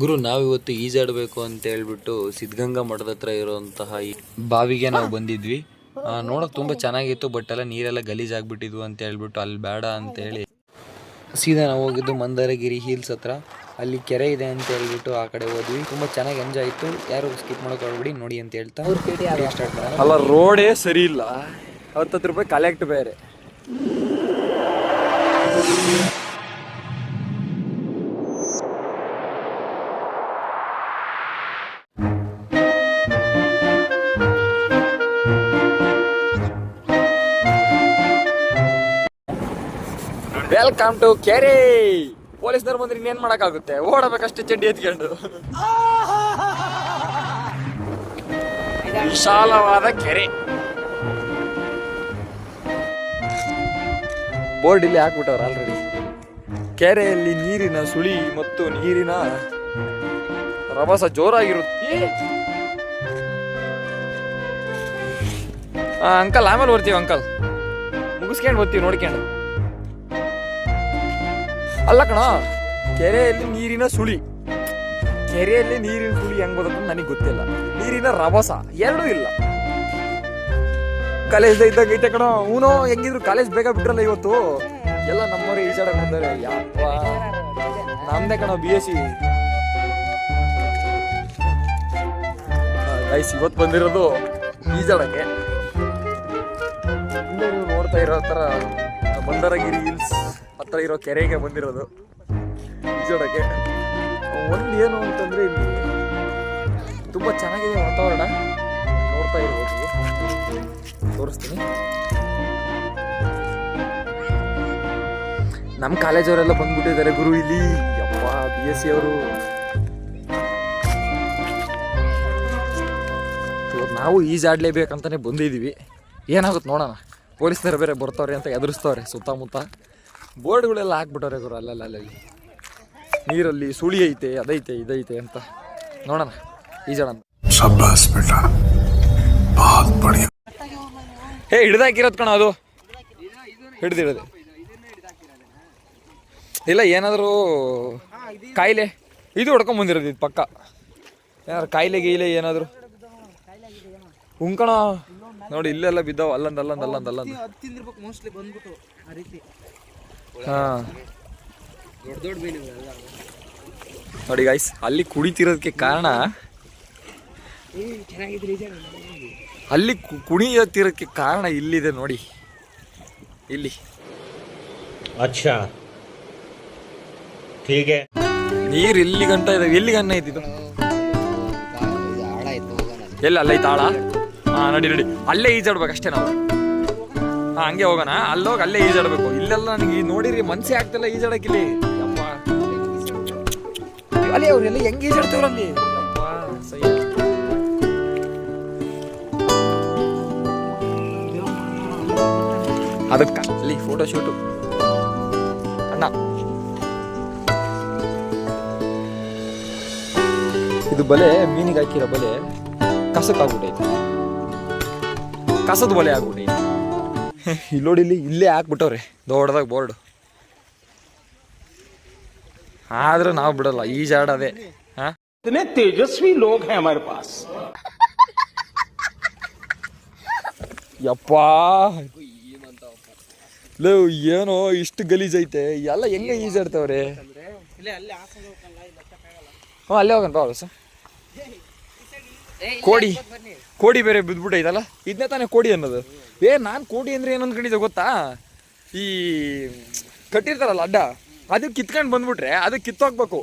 ಗುರು ನಾವಿವತ್ತು ಈಜಾಡಬೇಕು ಅಂತ ಹೇಳ್ಬಿಟ್ಟು ಸಿದ್ಧಗಂಗಾ ಮಠದ ಹತ್ರ ಇರುವಂತಹ ಈ ಬಾವಿಗೆ ನಾವು ಬಂದಿದ್ವಿ. ನೋಡೋಕೆ ತುಂಬಾ ಚೆನ್ನಾಗಿತ್ತು ಬಟ್ ಎಲ್ಲ ನೀರೆಲ್ಲ ಗಲೀಜಾಗ್ಬಿಟ್ಟಿದ್ವು ಅಂತ ಹೇಳ್ಬಿಟ್ಟು ಅಲ್ಲಿ ಬೇಡ ಅಂತ ಹೇಳಿ. ಸೀದಾ ನಾವು ಹೋಗಿದ್ದು ಮಂದಾರಗಿರಿ ಹಿಲ್ಸ್ ಹತ್ರ. ಅಲ್ಲಿ ಕೆರೆ ಇದೆ ಅಂತ ಹೇಳ್ಬಿಟ್ಟು ಆ ಕಡೆ ಹೋದ್ವಿ. ತುಂಬಾ ಚೆನ್ನಾಗಿ ಎಂಜಾಯ್ ಆಯ್ತು. ಯಾರು ಸ್ಕಿಪ್ ಮಾಡೋಕೆ ಹೋಗ್ಬೇಡಿ ನೋಡಿ ಅಂತ ಹೇಳ್ತಾ ಸ್ಟಾರ್ಟ್ ಅಲ್ಲ ರೋಡೇ ಸರಿ ಇಲ್ಲ. ಹತ್ತತ್ತು ರೂಪಾಯಿ ಕಲೆಕ್ಟ್ ಬೇರೆ. ವೆಲ್ಕಮ್ ಟು ಕೆರೆ ಪೊಲೀಸ್ನವ್ರು ಬಂದ್ರೆ ಇನ್ನೇನ್ ಮಾಡಕ್ಕಾಗುತ್ತೆ? ಓಡಬೇಕಷ್ಟು ಚಡ್ಡಿ ಎತ್ಕೊಂಡು. ವಿಶಾಲವಾದ ಕೆರೆ. ಬೋರ್ಡ್ ಇಲ್ಲಿ ಹಾಕ್ಬಿಟ್ಟವ್ರ ಆಲ್ರೆಡಿ ಕೆರೆಯಲ್ಲಿ ನೀರಿನ ಸುಳಿ ಮತ್ತು ನೀರಿನ ರಭಸ ಜೋರಾಗಿರುತ್ತೆ. ಅಂಕಲ್ ಆಮೇಲೆ ಬರ್ತೀವಿ ಅಂಕಲ್ ಮುಗಿಸ್ಕೊಂಡು ಬರ್ತೀವಿ, ನೋಡ್ಕೊಂಡು. ಅಲ್ಲ ಕಣ, ಕೆರೆಯಲ್ಲಿ ನೀರಿನ ಸುಳಿ. ಕೆರೆಯಲ್ಲಿ ನೀರಿನ ಸುಳಿ ಹೆಂಗ್ ಬರುತ್ತೆ ನನಗೆ ಗೊತ್ತಿಲ್ಲ. ನೀರಿನ ರಭಸ ಎರಡೂ ಇಲ್ಲ. ಕಾಲೇಜ್ ಇದ್ದಾಗ ಐತೆ ಕಣ ಹೂನೋ ಹೆಂಗಿದ್ರು ಕಾಲೇಜ್ ಬೇಗ ಬಿಟ್ರಲ್ಲ ಇವತ್ತು? ಎಲ್ಲ ನಮ್ಮವರು ಈಜಾಡಕ್ ಬಂದಾರೆ. ಯಪ್ಪ. ನಮ್ದೇ ಕಣ ಬಿ ಎಸ್ ಸಿ ಇವತ್ತು ಬಂದಿರೋದು ಈಜಾಡಕ್ಕೆ. ನೋಡ್ತಾ ಇರೋ ತರ ಮಂದರಗಿರಿ ಹಿಲ್ಸ್ ಹತ್ರ ಇರೋ ಕೆರೆಗೆ ಬಂದಿರೋದು. ಈಜೋಡಕ್ಕೆ. ಒಂದು ಏನು ಅಂತಂದರೆ ಇಲ್ಲಿ ತುಂಬ ಚೆನ್ನಾಗಿದೆ ವಾತಾವರಣ. ನೋಡ್ತಾ ಇರ್ಬೋದು. ತೋರಿಸ್ತೀನಿ. ನಮ್ಮ ಕಾಲೇಜವರೆಲ್ಲ ಬಂದ್ಬಿಟ್ಟಿದ್ದಾರೆ ಗುರು ಇಲ್ಲಿ. ಯಪ್ಪ ಬಿ ಎಸ್ ಸಿ ಅವರು. ನಾವು ಈಜಾಡ್ಲೇಬೇಕಂತಾನೆ ಬಂದಿದ್ದೀವಿ ಏನಾಗುತ್ತೆ ನೋಡೋಣ. ಪೊಲೀಸ್ನವರು ಬೇರೆ ಬರ್ತಾವ್ರಿ ಅಂತ ಎದುರಿಸ್ತಾವ್ರಿ ಸುತ್ತಮುತ್ತ. ಬೋರ್ಡ್ಗಳೆಲ್ಲ ಹಾಕ್ಬಿಟ್ಟವ್ರೆ ಗುರು ಅಲ್ಲೆಲ್ಲ ಅಲ್ಲಲ್ಲಿ ನೀರಲ್ಲಿ ಸುಳಿ ಐತೆ ಅದೈತೆ ಇದೈತೆ ಅಂತ. ನೋಡೋಣ ಈಜೋಣ ಹೇ ಹಿಡ್ದಾಕಿರೋದ್ ಕಣ ಅದು. ಹಿಡ್ದಿಡೋದು ಇಲ್ಲ ಏನಾದರೂ ಕಾಯಿಲೆ. ಇದು ಹೊಡ್ಕೊಂಬಂದಿರೋದು ಇದು ಪಕ್ಕ. ಏನಾದ್ರು ಕಾಯಿಲೆ ಗೀಲೆ ಏನಾದರೂ? ಉಂಕಣ ನೋಡಿ ಇಲ್ಲೆಲ್ಲ ಬಿದ್ದಾವ ಅಲ್ಲಂದ ಅಲ್ಲಂದ ಅಲ್ಲಂದ ಅಲ್ಲಂದ ನೋಡಿ ಗೈಸ್ ಅಲ್ಲಿ ಕುಡಿತಿರೋದಕ್ಕೆ ಕಾರಣ? ಅಲ್ಲಿ ಕುಣಿಯತ್ತಿರೋಕ್ಕೆ ಕಾರಣ ಇಲ್ಲಿದೆ ನೋಡಿ. ಇಲ್ಲಿ. ಅಚ್ಚಾ. ಹೀಗೆ. ನೀರು ಇಲ್ಲಿ ಇದಾವೆ ಇದೆ ಎಲ್ಲಿ ಗನ್ನ ಇದ್ದಿದ್ದು ಎಲ್ಲಿ ಅಲ್ಲ ಆಳ ಹಾ, ನಡಿ ನಡಿ. ಅಲ್ಲೇ ಈಜಾಡ್ಬೇಕು ಅಷ್ಟೇ ನಾವು. ಹಾ, ಹಂಗೆ ಹೋಗೋಣ. ಅಲ್ಲೋಗಿ ಅಲ್ಲೇ ಈಜಾಡ್ಬೇಕು. ಇಲ್ಲೆಲ್ಲ ನನಗೆ ನೋಡಿರಿ ಮನ್ಸೇ ಆಗ್ತಿಲ್ಲ ಈಜಾಡಕ್ಕಿಲ್ಲಿ ಅಲ್ಲಿ ಅವ್ರೆಲ್ಲ ಹೆಂಗ್ ಈಜಾಡ್ತವ್ರ ಅಲ್ಲಿ? ಯಪ್ಪ ಸಹ್ಯ. ಅದಕ್ಕ, ಅಲ್ಲಿ ಫೋಟೋ ಶೂಟು ಅಣ್ಣ. ಇದು ಬಲೆ, ಮೀನಿಗೆ ಹಾಕಿರೋ ಬಲೆ ಕಸಕ್ಕಾಗ್ಬಿಟ್ಟೈತೆ ಕಸದ ಒಲೆ ಆಗ್ಬಿಡಿ ಇಲ್ಲಿ ಇಲ್ಲಿ ಇಲ್ಲೇ ಹಾಕ್ಬಿಟ್ಟವ್ರಿ ದೊಡ್ಡದಾಗ ಬೋರ್ಡ್. ಆದ್ರೆ ನಾವು ಬಿಡಲ್ಲ ಈ ಜಾಡ ಅದೇ. ತೇಜಸ್ವಿ ಲೋಕ ಪಾಸ್. ಯಪ್ಪಾ. ಏನೋ ಇಷ್ಟು ಗಲೀಜೈತೆ ಎಲ್ಲ ಹೆಂಗೆ ಈಜಾಡ್ತಾವ್ರೆ? ಹ್ಮ್ ಅಲ್ಲೇ ಹೋಗಣ ಬಾ ಸರ್ ಕೋಡಿ. ಕೋಡಿ ಬೇರೆ ಬಿದ್ಬಿಟ್ಟೈತಲ್ಲ? ಇದನ್ನೇ ತಾನೇ ಕೋಡಿ ಅನ್ನೋದು. ಏ ನಾನು ಕೋಡಿ ಅಂದ್ರೆ ಏನು ಅನ್ಕೊಂಡಿದ್ದೆ ಗೊತ್ತಾ? ಈ ಕಟ್ಟಿರ್ತಾರಲ್ಲ ಅಡ್ಡ ಅದು ಕಿತ್ಕೊಂಡು ಬಂದ್ಬಿಟ್ರೆ ಅದು ಕಿತ್ತೋಗ್ಬೇಕು.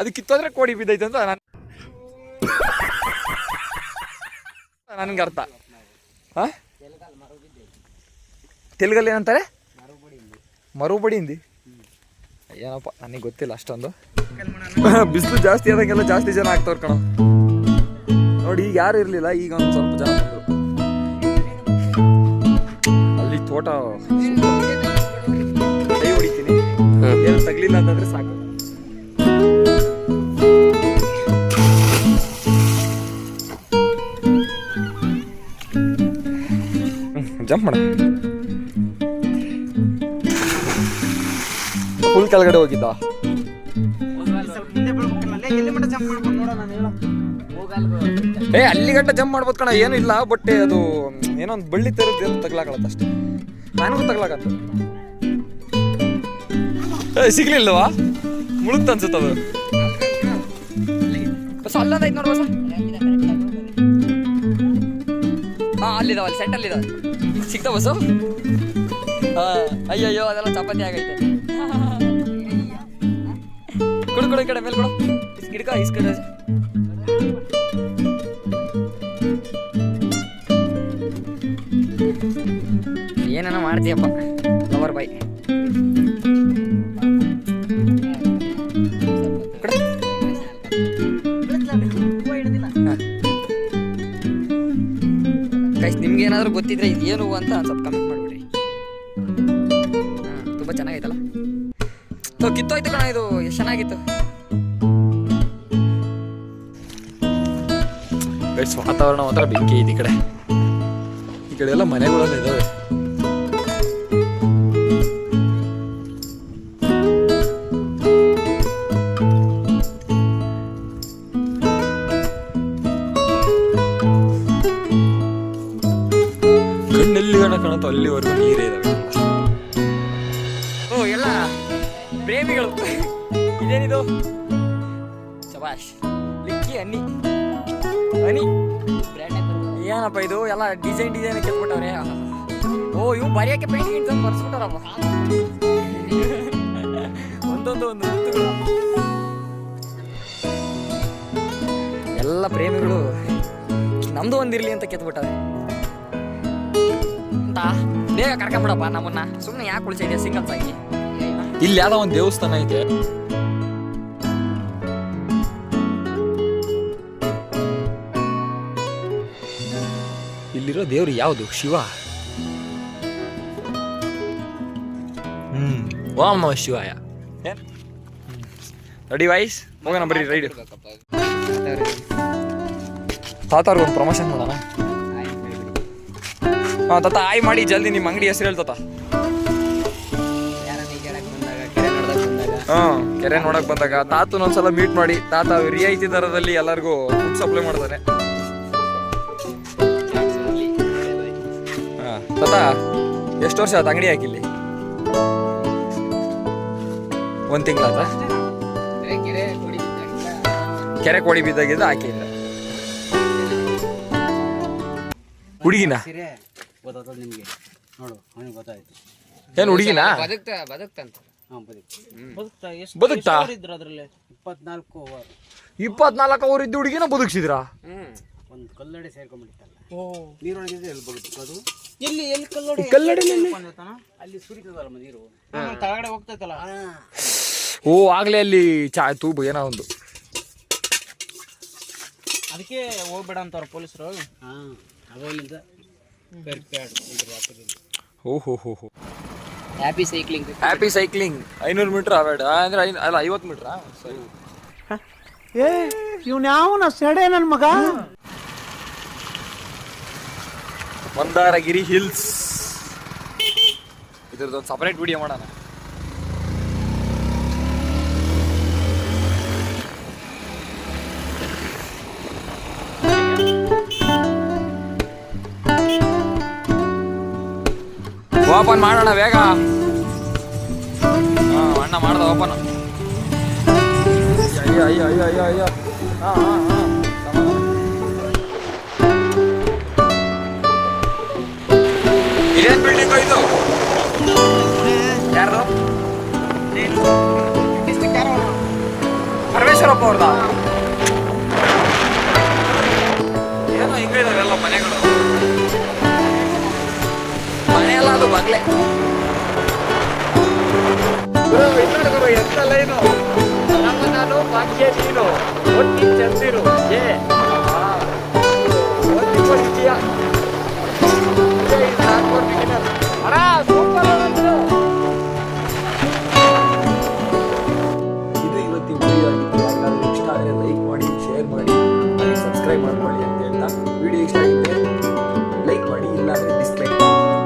ಅದು ಕಿತ್ತೋದ್ರೆ ಕೋಡಿ ಬಿದ್ದೈತೆ ಅಂತ ನಾನು ನನ್ಗೆ ಅರ್ಥ. ಹಾ ತೆಲುಗಲ್ಲಿ ಏನಂತಾರೆ? ಮರುಬಡಿ ಹಿಂದಿ. ಏನಪ್ಪ ನನಗೆ ಗೊತ್ತಿಲ್ಲ ಅಷ್ಟೊಂದು. ಬಿಸಿಲು ಜಾಸ್ತಿ ಆದಾಗೆಲ್ಲ ಜಾಸ್ತಿ ಜನ ಆಗ್ತವ್ರು ಕಣ. ನೋಡಿ, ಈಗ ಯಾರು ಇರಲಿಲ್ಲ, ಈಗ ಒಂದು ಸ್ವಲ್ಪ ಜನ ಬಂದ್ರು. ಅಲ್ಲಿ ತೋಟ ಹೊಡಿತೀನಿ. ಏನು ತಗಲಿಲ್ಲ ಅಂತಂದ್ರೆ ಸಾಕು. ಜಂಪ್ ಮಾಡ. ಫುಲ್ ಕೆಳಗಡೆ ಹೋಗಿದ್ದ? ಏ, ಅಲ್ಲಿ ಗಂಟ ಜಂಪ್ ಮಾಡ್ಬೋದು ಕಣ ಏನಿಲ್ಲ ಬಟ್ ಅದು, ಏನೋ ಒಂದು ಬಳ್ಳಿ ತರದ್ದು ಏನು ತಗ್ಲಾಕಳತ್ತ ಅಷ್ಟೇ. ನನಗೂ ತಗ್ಲಾಕತ್ತ ಸಿಗ್ಲಿಲ್ವಾ? ಮುಳುಗ್ತ ಅನ್ಸುತ್ತೆ ಅದು. ಬಸ್ ಅಲ್ಲದೈತ್ ನೋಡು ಬಸ್. ಹಾ, ಅಲ್ಲಿದಾವ, ಅಲ್ಲಿ ಸೆಟ್ ಇದಾವೆ ಸಿಗ್ತಾವ ಬಸ್ಸು ಹಾ, ಅಯ್ಯಯ್ಯೋ, ಅದೆಲ್ಲ ಚಪಾತಿ ಆಗೈತೆ. ಕೊಡು ಕೊಡು ಮೇಲೆ ಕೊಡು. ಇಸ್ ಗಿಡ್ಕ ಏನೇನೋ ಮಾಡ್ತೀಯಪ್ಪ ಲವರ್ ಬಾಯ್. ಗೈಸ್ ನಿಮ್ಗೆ ಏನಾದರೂ ಗೊತ್ತಿದ್ರೆ ಇದು ಏನು ಅಂತ ಸ್ವಲ್ಪ ಕಮೆಂಟ್ ಮಾಡ್ಬಿಡಿ. ತುಂಬಾ ತುಂಬ ಚೆನ್ನಾಗೈತಲ್ಲ? ಸೊ ಕಿತ್ತೋಯ್ತು ಕಣ ಇದು. ಎಷ್ಟು ಚೆನ್ನಾಗಿತ್ತು. ವಾತಾವರಣ ಮಾತ್ರ ಬೆಂಕಿ ಇದೆ ಈ ಕಡೆ. ಈ ಕಡೆ ಎಲ್ಲ ಮನೆಗಳಲ್ಲಿ ಇದಾವೆ. ಶಬಾಷ್ ಲಿಕ್ಕಿ ಅನ್ನಿ ಅನಿ ಏನಪ್ಪ ಇದು? ಎಲ್ಲ ಡಿಸೈನ್ ಡಿಸೈನ್ ಕೆತ್ಬಿಟ್ಟವ್ರೆ ಓ ಇವು ಬರೆಯಕ್ಕೆ ಪೇಂಟಿಂಗ್ ಇಟ್ಟು ಬರ್ಸ್ಬಿಟ್ಟಾರಪ್ಪ ಒಂದೊಂದು ಒಂದು. ಎಲ್ಲ ಪ್ರೇಮಿಗಳು ನಮ್ದು ಒಂದಿರ್ಲಿ ಅಂತ ಕೆತ್ಬಿಟ್ಟವೆ ಅಂತ? ಬೇಗ ಕರ್ಕೊಂಬಿಡಪ್ಪ ನಮ್ಮನ್ನ. ಸುಮ್ಮನೆ ಯಾಕೆ ಉಳಿಸಿದ್ಯಾ ಸಿಂಗಲ್ಸ್ ಆಗಿ ಇಲ್ಲಿ ಯಾವ್ದೋ ಒಂದು ದೇವಸ್ಥಾನ ಐತೆ. ದೇವ್ರು ಯಾವುದು? ಶಿವ? ಹ್ಮ್. ಓಂ ನಮ ಶಿವಾಯ. ರೆಡಿ ವಾಯ್ಸ್ ಹೋಗೋಣ ಬರ್ರಿ ರೈಡ್ ತಾತಾರ್ಗೆ ಒಂದು ಪ್ರಮೋಷನ್ ಮಾಡೋಣ. ಹಾ ತಾತ ಆಯ್ ಮಾಡಿ ಜಲ್ದಿ ನಿಮ್ಮ ಅಂಗಡಿ ಹೆಸರು ಹೇಳ್ತಾತ ಹಾ ಕೆರೆ ನೋಡಕ್ ಬಂದಾಗ ತಾತನ ಒಂದ್ಸಲ ಮೀಟ್ ಮಾಡಿ. ತಾತ ರಿಯಾಯಿತಿ ದರದಲ್ಲಿ ಎಲ್ಲರಿಗೂ ಫುಡ್ ಸಪ್ಲೈ ಮಾಡ್ತಾನೆ. ತಾತ ಎಷ್ಟು ವರ್ಷ ಆಯ್ತು ಅಂಗಡಿ ಹಾಕಿಲ್ಲಿ? ಒಂದ್ ತಿಂಗಳಾತ ಕೆರೆ ಕೋಡಿ ಬಿದ್ದಾಗಿದ್ದ ಹಾಕಿಲ್ಲ ಹುಡುಗಿನ? ಸಿರೆ ಗೊತ್ತಾಗ್ತದೆ ನಿಮಗೆ? ನೋಡು ಅವನಿಗೆ ಗೊತ್ತಾಯ್ತು. ಏನ್ ಹುಡುಗಿನ? ಬದುಕ್ತ ಬದುಕ್ತಂತ ಹಾಂ ಬದುಕು ಬದುಕ್ತಾ ಎಷ್ಟು ಬದುಕ್ತಾ? ಎಷ್ಟು ಇದ್ರು ಅದರಲ್ಲಿ? ಇಪ್ಪತ್ನಾಲ್ಕು ಓವರ್ ಇಪ್ಪತ್ನಾಲ್ಕು ಓವರ್ ಇದ್ದು ಹುಡುಗಿನ ಬದುಕ್ಸಿದ್ರ? ಹ್ಮ್. ಒಂದು ಕಲ್ಲಡೆ ಸೇರ್ಕೊಂಡ್ಬಿಟ್ಟಿತ್ತಲ್ಲ. ಓ. ನೀರೊಳಗಿದೆ ಎಲ್ಲಿ ಅದು? ಎಲ್ಲಿ ಎಲ್ಲಿ ಕಲ್ಲಡಿ? ಕಲ್ಲಡಿ ಅಲ್ಲಿ ಸುರಿತದಲ್ಲ ನೀರು. ತಳಗಡೆ ಹೋಗ್ತೈತಲ್ಲ? ಓ ಆಗ್ಲೇ ಅಲ್ಲಿ ಚಾ ತೂಬು ಏನೋ ಒಂದು. ಅದಕ್ಕೆ ಹೋಗ್ಬೇಡ ಅಂತಾರ ಪೊಲೀಸರು. ಹಾಂ ಅವಾಗಿಂದ ಓ ಹೋ ಹೋ ಹೋ. ಹ್ಯಾಪಿ ಸೈಕ್ಲಿಂಗ್ ಹ್ಯಾಪಿ ಸೈಕ್ಲಿಂಗ್ ಐನೂರು ಮೀಟರ್ ಅವೇಡ ಅಂದ್ರೆ ಐನ್- ಅಲ್ಲ ಐವತ್ತು ಮೀಟ್ರಾ ಸರಿ ಏ ಇವ್ನ ಯಾವನ ಸೆಡೆ ನನ್ನ ಮಗ? ಮಂದಾರಗಿರಿ ಹಿಲ್ಸ್ ಇದ್ರದ್ದೊಂದು ಸಪರೇಟ್ ವಿಡಿಯೋ ಮಾಡೋಣ ಓಪನ್ ಮಾಡೋಣ ಬೇಗ ಹಾ ಅಣ್ಣ ಮಾಡ್ದ ಓಪನ್ ಅಯ್ಯೋ ಅಯ್ಯೋ ಅಯ್ಯೋ ಅಯ್ಯೋ ಅಯ್ಯೋ ಹಾ ಹಾ ಇದು ಯಾರು? ಪರಮೇಶ್ವರಪ್ಪ ಅವ್ರದ? ಏನೋ ಹಿಂಗ ಇದಾವೆಲ್ಲ ಮನೆಗಳು. ಮನೆಯಲ್ಲ ಅದು ಬಂಗ್ಲೆ. ಎಂತಲ್ಲ ಏನು ನಮ್ಮ ನಾನು ಭಾಗ್ಯ ನೀನು. ಒಟ್ಟಿ ಚಂದಿರು. ಏ ಓದಿಕೊಂಡಿದ್ದೀಯಾ abraço, vamos